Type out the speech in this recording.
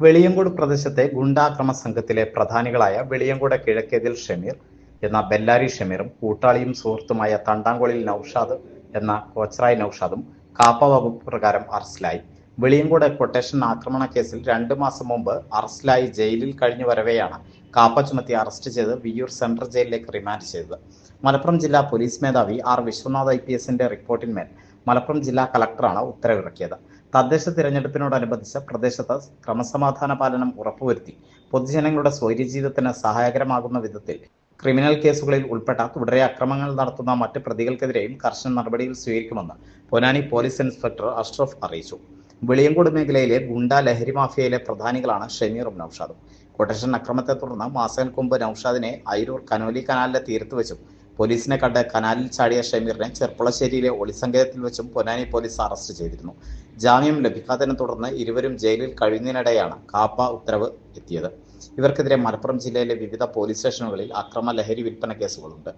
വെളിയങ്കോട് പ്രദേശത്തെ ഗുണ്ടാക്രമ സംഘത്തിലെ പ്രധാനികളായ വെളിയങ്കോട് കിഴക്കേതിൽ ഷമീർ എന്ന ബെല്ലാരി ഷമീറും കൂട്ടാളിയും സുഹൃത്തുമായ തണ്ടാങ്കോളിൽ നൌഷാദ് എന്ന കോച്ചറായി നൌഷാദും കാപ്പ വകുപ്പ് പ്രകാരം അറസ്റ്റിലായി. വെളിയങ്കോട് കൊട്ടേഷൻ ആക്രമണ കേസിൽ രണ്ടു മാസം മുമ്പ് അറസ്റ്റിലായി ജയിലിൽ കഴിഞ്ഞു വരവെയാണ് കാപ്പ ചുമത്തി അറസ്റ്റ് ചെയ്ത് വിയ്യൂർ സെൻട്രൽ ജയിലിലേക്ക് റിമാൻഡ് ചെയ്തത്. മലപ്പുറം ജില്ലാ പോലീസ് മേധാവി ആർ വിശ്വനാഥ് ഐ പി എസിന്റെ റിപ്പോർട്ടിന്മേൽ മലപ്പുറം ജില്ലാ കളക്ടറാണ് ഉത്തരവിറക്കിയത്. തദ്ദേശ തിരഞ്ഞെടുപ്പിനോടനുബന്ധിച്ച് പ്രദേശത്ത് ക്രമസമാധാന പാലനം ഉറപ്പുവരുത്തി പൊതുജനങ്ങളുടെ സ്വൈര്യജീവിതത്തിന് സഹായകരമാകുന്ന വിധത്തിൽ ക്രിമിനൽ കേസുകളിൽ ഉൾപ്പെട്ട തുടരെ അക്രമങ്ങൾ നടത്തുന്ന മറ്റ് പ്രതികൾക്കെതിരെയും കർശന നടപടികൾ സ്വീകരിക്കുമെന്ന് പൊന്നാനി പോലീസ് ഇൻസ്പെക്ടർ അഷ്റഫ് അറിയിച്ചു. വെളിയങ്കോട് മേഖലയിലെ ഗുണ്ട ലഹരി മാഫിയയിലെ പ്രധാനികളാണ് ഷമീറും നൌഷാദും. കൊട്ടേഷൻ അക്രമത്തെ തുടർന്ന് മാസങ്ങൾക്ക് മുമ്പ് നൌഷാദിനെ അയിരൂർ കനോലി കനാലിന്റെ തീരത്ത് വെച്ചും പോലീസിനെ കണ്ട് കനാലിൽ ചാടിയ ഷമീറിനെ ചെർപ്പുളശ്ശേരിയിലെ ഒളിസങ്കേതത്തിൽ വെച്ചും പൊന്നാനി പോലീസ് അറസ്റ്റ് ചെയ്തിരുന്നു. ജാമ്യം ലഭിക്കാത്തതിനെ തുടർന്ന് ഇരുവരും ജയിലിൽ കഴിയുന്നതിനിടെയാണ് കാപ്പ ഉത്തരവ് എത്തിയത്. ഇവർക്കെതിരെ മലപ്പുറം ജില്ലയിലെ വിവിധ പോലീസ് സ്റ്റേഷനുകളിൽ അക്രമ ലഹരി വിൽപ്പന കേസുകളുണ്ട്.